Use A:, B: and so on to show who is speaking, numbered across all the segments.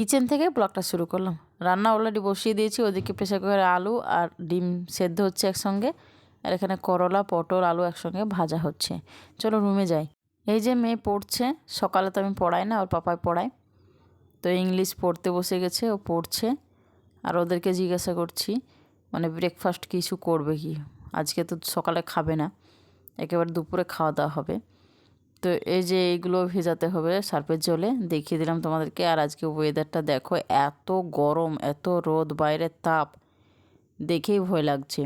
A: Kitchen থেকে ব্লগটা শুরু করলাম। রান্না অলরেডি বসিয়ে দিয়েছি, ওদিকে প্রেসার কুকারে আলু আর ডিম সেদ্ধ হচ্ছে একসঙ্গে, আর এখানে করলা, পটল, আলু একসঙ্গে ভাজা হচ্ছে। চলো রুমে যাই। এই যে মেয়ে পড়ছে, সকালে তো আমি পড়াই না, ওর পাপায় পড়াই তো ইংলিশ পড়তে বসে গেছে, ও পড়ছে। আর ওদেরকে জিজ্ঞাসা করছি মানে ব্রেকফাস্ট কিছু করবে কি? আজকে তো সকালে খাবে না, একেবারে দুপুরে খাওয়া দাওয়া হবে। তো এই যে এইগুলো ভেজাতে হবে সার্ফের জলে, দেখিয়ে দিলাম তোমাদেরকে। আর আজকে ওয়েদারটা দেখো, এত গরম, এত রোদ বাইরের তাপ, দেখেই ভয় লাগছে।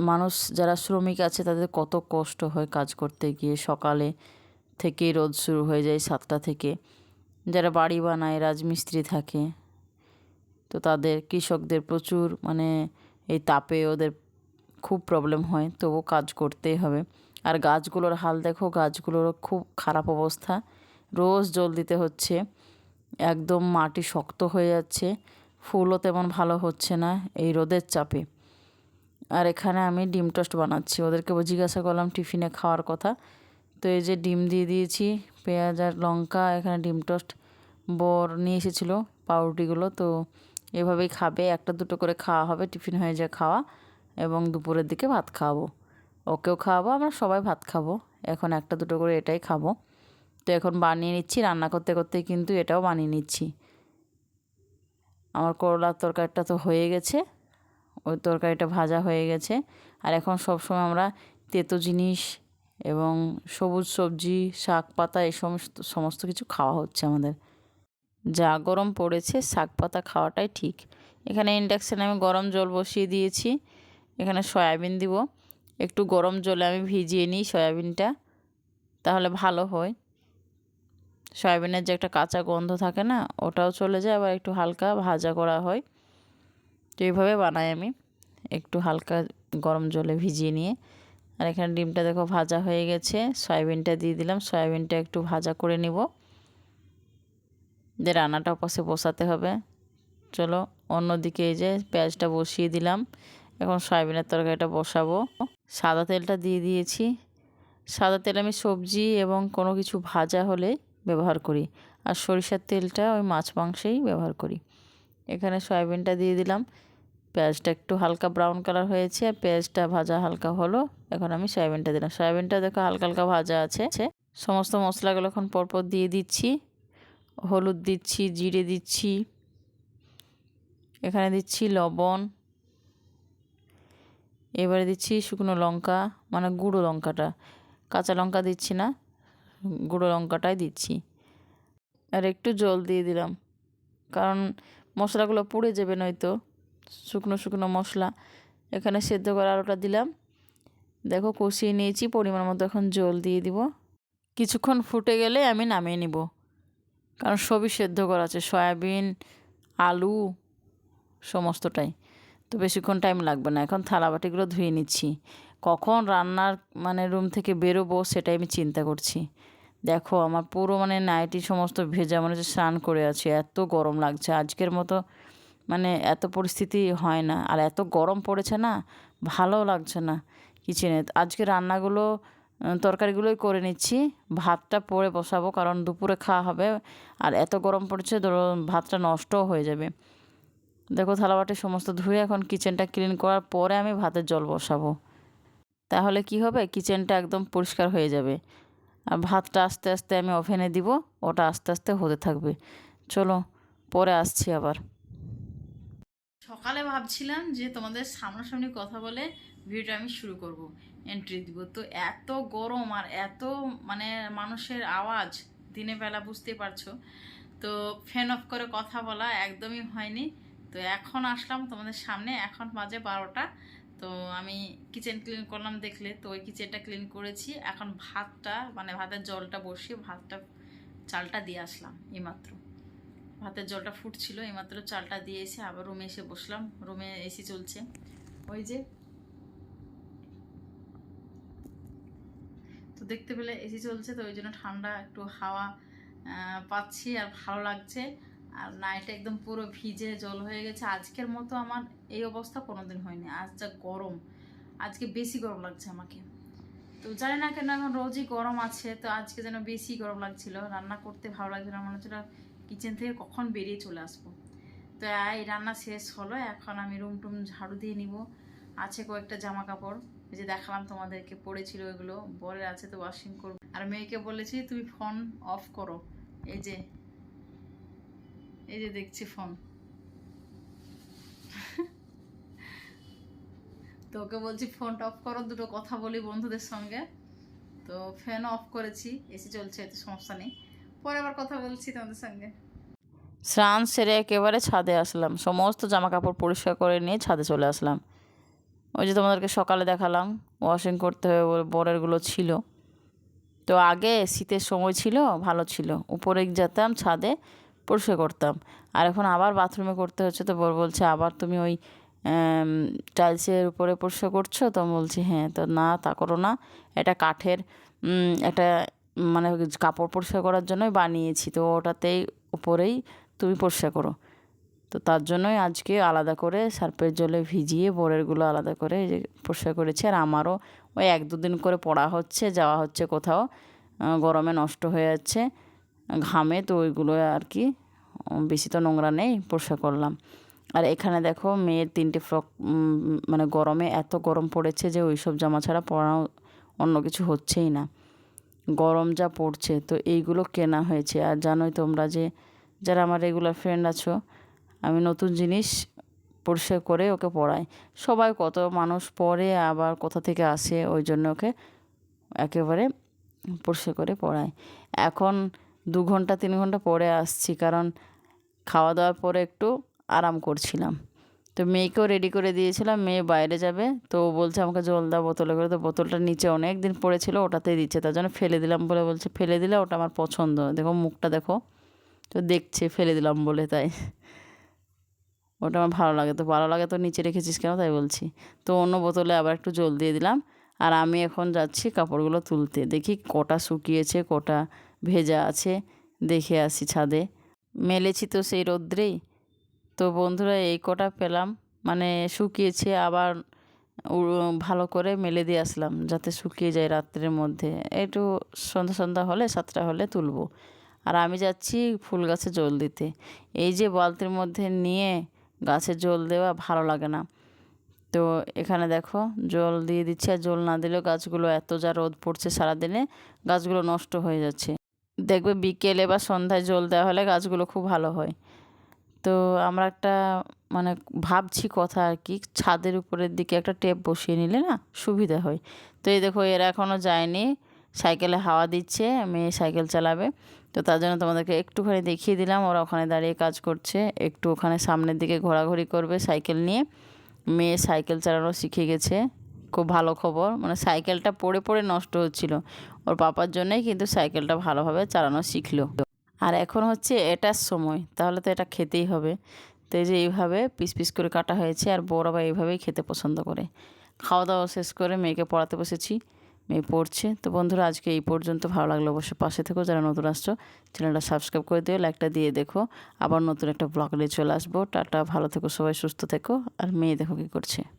A: মানুষ যারা শ্রমিক আছে, তাদের কত কষ্ট হয় কাজ করতে গিয়ে। সকালে থেকেই রোদ শুরু হয়ে যায় সাতটা থেকে। যারা বাড়ি বানায়, রাজমিস্ত্রি থাকে, তো তাদের কৃষকদের প্রচুর মানে এই তাপে ওদের খুব প্রবলেম হয়। তবু কাজ করতেই হবে। আর গাছগুলোর হাল দেখো গাছগুলোর খুব খারাপ অবস্থা। রোজ জল দিতে হচ্ছে, একদম মাটি শক্ত হয়ে যাচ্ছে, ফুলও তেমন ভালো হচ্ছে না এই রোদের চাপে। আর এখানে আমি ডিম টোস্ট বানাচ্ছি, ওদেরকে জিজ্ঞাসা করলাম টিফিনে খাওয়ার কথা। তো এই যে ডিম দিয়ে দিয়েছি, পেঁয়াজ আর লঙ্কা, এখানে ডিম টোস্ট বর নিয়ে এসেছিল পাউরুটিগুলো। তো এভাবেই খাবে, একটা দুটো করে খাওয়া হবে, টিফিন হয়ে যায় খাওয়া, এবং দুপুরের দিকে ভাত খাওয়াবো। ওকেও খাওয়াবো, আমরা সবাই ভাত খাব। এখন একটা দুটো করে এটাই খাব। তো এখন বানিয়ে নিচ্ছি, রান্না করতে করতে কিন্তু এটাও বানিয়ে নিচ্ছি। আমার করলার তরকারিটা তো হয়ে গেছে, ওই তরকারিটা ভাজা হয়ে গেছে। আর এখন সবসময় আমরা তেতো জিনিস এবং সবুজ সবজি, শাক পাতা, এই সমস্ত সমস্ত কিছু খাওয়া হচ্ছে আমাদের। যা গরম পড়েছে, শাক পাতা খাওয়াটাই ঠিক। এখানে ইন্ডাকশানে আমি গরম জল বসিয়ে দিয়েছি। এখানে সয়াবিন দিব। একটু গরম জলে আমি ভিজিয়ে নিই সয়াবিনটা, তাহলে ভালো হয়। সয়াবিনের যে একটা কাঁচা গন্ধ থাকে না, ওটাও চলে যায়, আবার একটু হালকা ভাজা করা হয়। তো এইভাবে বানাই আমি, একটু হালকা গরম জলে ভিজিয়ে নিয়ে। আর এখানে ডিমটা দেখো ভাজা হয়ে গেছে, সয়াবিনটা দিয়ে দিলাম, সয়াবিনটা একটু ভাজা করে নিব। যে রান্নাটা পাশে বসাতে হবে। চলো অন্যদিকে এই যে পেঁয়াজটা বসিয়ে দিলাম, এখন সয়াবিনের তরকারিটা বসাবো। সাদা তেলটা দিয়ে দিয়েছি। সাদা তেল আমি সবজি এবং কোনো কিছু ভাজা হলে ব্যবহার করি। আর সরিষার তেলটা ওই মাছ মাংসেই ব্যবহার করি। এখানে সয়াবিনটা দিয়ে দিলাম। পেঁয়াজটা একটু হালকা ব্রাউন কালার হয়েছে। আর পেঁয়াজটা ভাজা হালকা হলো। এখন আমি সয়াবিনটা দিলাম। সয়াবিনটা দেখো হালকা হালকা ভাজা আছে। সমস্ত মশলাগুলো এখন পরপর দিয়ে দিচ্ছি। হলুদ দিচ্ছি, জিরে দিচ্ছি। এখানে দিচ্ছি লবণ। এবারে দিচ্ছি শুকনো লঙ্কা মানে গুঁড়ো লঙ্কাটা। কাঁচা লঙ্কা দিচ্ছি না, গুঁড়ো লঙ্কাটাই দিচ্ছি। আর একটু জল দিয়ে দিলাম, কারণ মশলাগুলো পুড়ে যাবে নয়তো, শুকনো শুকনো মশলা। এখানে সেদ্ধ করা আলুটা দিলাম। দেখো কষিয়ে নিয়েছি, পরিমাণ মতো এখন জল দিয়ে দিব। কিছুক্ষণ ফুটে গেলে আমি নামিয়ে নিব, কারণ সবই সেদ্ধ করা আছে, সয়াবিন, আলু, সমস্তটাই। তো বেশিক্ষণ টাইম লাগবে না। এখন থালা বাটিগুলো ধুয়ে নিচ্ছি। কখন রান্নার মানে রুম থেকে বেরোবো সেটাই আমি চিন্তা করছি। দেখো, আমার পুরো মানে নাইটি সমস্ত ভেজা মানে স্নান করে আছে, এত গরম লাগছে। আজকের মতো মানে এত পরিস্থিতি হয় না। আর এত গরম পড়েছে না ভালো লাগছে না কিচেনে আজকে রান্নাগুলো তরকারিগুলোই করে নিচ্ছি। ভাতটা পরে বসাবো, কারণ দুপুরে খাওয়া হবে। আর এত গরম পড়েছে, ধরো ভাতটা নষ্টও হয়ে যাবে। দেখো থালাবাটি সমস্ত ধুয়ে এখন কিচেনটা ক্লিন করার পরে আমি ভাতের জল বসাবো। তাহলে কি হবে? কিচেনটা একদম পরিষ্কার হয়ে যাবে। আর ভাতটা আস্তে আস্তে আমি ওভেনে দিব, ওটা আস্তে আস্তে হতে থাকবে। চলো, পরে আসছি আবার। সকালে ভাবছিলাম যে তোমাদের সামনাসামনি কথা বলে ভিডিওটা আমি শুরু করব এন্ট্রি দিব। তো এত গরম আর এত মানে মানুষের আওয়াজ দিনে বেলা বুঝতে পারছ। তো ফ্যান অফ করে কথা বলা একদমই হয়নি। তো এখন আসলাম তোমাদের সামনে। এখন বাজে বারোটা। তো আমি কিচেন ক্লিন করলাম দেখলে। তো ওই কিচেনটা ক্লিন করেছি। এখন ভাতটা মানে ভাতের জলটা বসিয়ে ভাতটা, চালটা দিয়ে আসলাম এইমাত্র। ভাতের জলটা ফুটছিল, এইমাত্র চালটা দিয়ে এসে আবার রুমে এসে বসলাম। রুমে এসি চলছে। ওই যে, তো দেখতে পেলে এসি চলছে, তো ওই জন্য ঠান্ডা একটু হাওয়া পাচ্ছি আর ভালো লাগছে। আর নাইটে একদম পুরো ভিজে জল হয়ে গেছে। আজকের মতো আমার এই অবস্থা কোনোদিন হয়নি। আজ যা গরম। আজকে বেশি গরম লাগছে আমাকে। তো জানি না কেন এখন রোজই গরম আছে, তো আজকে যেন বেশি গরম লাগছিল। রান্না করতে ভালো লাগছিল মনে হচ্ছিল কিচেন থেকে কখন বেরিয়ে চলে আসব। তো এই রান্না শেষ হলো। এখন আমি রুম টুম ঝাড়ু দিয়ে নিব। আছে কয়েকটা জামা কাপড় যে দেখালাম তোমাদেরকে, পড়েছিল ওইগুলো বরের আছে তো ওয়াশিং করব। আর মেয়েকে বলেছি তুমি ফোন অফ করো। এই যে এই যে দেখছি ফোন। তো ওকে বলছি ফোনটা অফ করো, দুটো কথা বলি বন্ধুদের সঙ্গে। তো ফ্যান অফ করেছি, এসি চলছে, এতে সমস্যা নেই। পরে আবার কথা বলছি তোমাদের সঙ্গে। স্নান সেরে একেবারে ছাদে আসলাম। সমস্ত জামা কাপড় পরিষ্কার করে নিয়ে ছাদে চলে আসলাম। ওই যে তোমাদেরকে সকালে দেখালাম ওয়াশিং করতে হবে বরেরগুলো ছিল। তো আগে শীতের সময় ছিল, ভালো ছিল। উপরে যেতাম ছাদে পরিষ্কার করতাম। আর এখন আবার বাথরুমে করতে হচ্ছে তো বর বলছে, আবার তুমি ওই টাইলসের উপরে পরিষ্কার করছ? তো বলছি হ্যাঁ তো না, তা করো না। এটা কাঠের একটা মানে কাপড় পরিষ্কার করার জন্যই বানিয়েছি। তো ওটাতেই উপরেই তুমি পরিষ্কার করো। তো তার জন্যই আজকে আলাদা করে সার্পের জলে ভিজিয়ে বরেরগুলো আলাদা করে পরিষ্কার করেছি। আর আমারও ওই এক দুদিন করে পড়া হচ্ছে, যাওয়া হচ্ছে কোথাও। গরমে নষ্ট হয়ে যাচ্ছে। ঘামে, তো ওইগুলো আর কি বেশি তো নোংরা নেই, পরিষ্কার করলাম। আর এখানে দেখো মেয়ের তিনটে ফ্রক মানে গরমে এত গরম পড়েছে যে ওই সব জামা ছাড়া পরানো অন্য কিছু হচ্ছেই না। গরম যা পড়ছে, তো এইগুলো কেনা হয়েছে। আর জানোই তোমরা যে, যারা আমার রেগুলার ফ্রেন্ড আছো, আমি নতুন জিনিস পরিষ্কার করে ওকে পড়াই। সবাই কত মানুষ পড়ে আবার কোথা থেকে আসে, ওই জন্য ওকে একেবারে পরিষ্কার করে পড়াই। এখন দু ঘণ্টা, তিন ঘণ্টা পরে আসছি কারণ খাওয়া দাওয়ার পরে একটু আরাম করছিলাম। তো মেয়েকেও রেডি করে দিয়েছিলাম, মেয়ে বাইরে যাবে। তো বলছে আমাকে জল দাও বোতলে করে। তো বোতলটা নিচে অনেক দিন পড়েছিল, ওটাতেই দিচ্ছে। তার জন্য ফেলে দিলাম বলে বলছে, ফেলে দিলে ওটা আমার পছন্দ দেখো মুখটা দেখো। তো দেখছে, ফেলে দিলাম বলে তাই। ওটা আমার ভালো লাগে। তো ভালো লাগে তো নিচে রেখেছিস কেন? তাই বলছি। তো অন্য বোতলে আবার একটু জল দিয়ে দিলাম। আর আমি এখন যাচ্ছি কাপড়গুলো তুলতে। দেখি কটা শুকিয়েছে, কটা ভেজা আছে, দেখে আসি ছাদে। মেলেছি তো সেই রোদ্রেই। তো বন্ধুরা, এই কটা পেলাম মানে শুকিয়েছে, আবার ভালো করে মেলে দিয়ে আসলাম, যাতে শুকিয়ে যায় রাত্রের মধ্যে। একটু সন্ধ্যা সন্ধ্যা হলে, সাতটা হলে তুলবো। আর আমি যাচ্ছি ফুল গাছে জল দিতে। এই যে বালতির মধ্যে নিয়ে গাছে জল দেওয়া ভালো লাগে না। তো এখানে দেখো, জল দিয়ে দিচ্ছি, আর জল না দিলেও গাছগুলো এত যা রোদ পড়ছে সারাদিনে, গাছগুলো নষ্ট হয়ে যাচ্ছে। দেখবে বিকেলে বা সন্ধ্যায় জল দেওয়া হলে গাছগুলো খুব ভালো হয়। তো আমরা একটা মানে ভাবছি কথা আর কি, ছাদের উপরের দিকে একটা টেপ বসিয়ে নিলে না সুবিধা হয়। তো এই দেখো এরা এখনও যায়নি, সাইকেলে হাওয়া দিচ্ছে, মেয়ে সাইকেল চালাবে। তো তার জন্য তোমাদেরকে একটুখানি দেখিয়ে দিলাম, ওরা ওখানে দাঁড়িয়ে কাজ করছে, একটু ওখানে সামনের দিকে ঘোরাঘুরি করবে সাইকেল নিয়ে। মেয়ে সাইকেল চালানো শিখে গেছে। খুব ভালো খবর। মানে সাইকেলটা পড়ে পড়ে নষ্ট হচ্ছিল। ওর পাপার জন্যই কিন্তু সাইকেলটা ভালোভাবে চালানো শিখলো। আর এখন হচ্ছে এটার সময়, তাহলে তো এটা খেতেই হবে। তো এই যে এইভাবে পিস পিস করে কাটা হয়েছে, আর বড় বা এইভাবেই খেতে পছন্দ করে। খাওয়া দাওয়া শেষ করে মেয়েকে পড়াতে বসেছি, মেয়ে পড়ছে। তো বন্ধুরা, আজকে এই পর্যন্ত ভালো লাগল, অবশ্যই পাশে থেকো। যারা নতুন আসছো, চ্যানেলটা সাবস্ক্রাইব করে দিও, লাইকটা দিয়ে দেখো। আবার নতুন একটা ব্লগ নিয়ে চলে আসব। টাটা, ভালো থেকো সবাই, সুস্থ থেকো। আর মেয়ে দেখো কী করছে।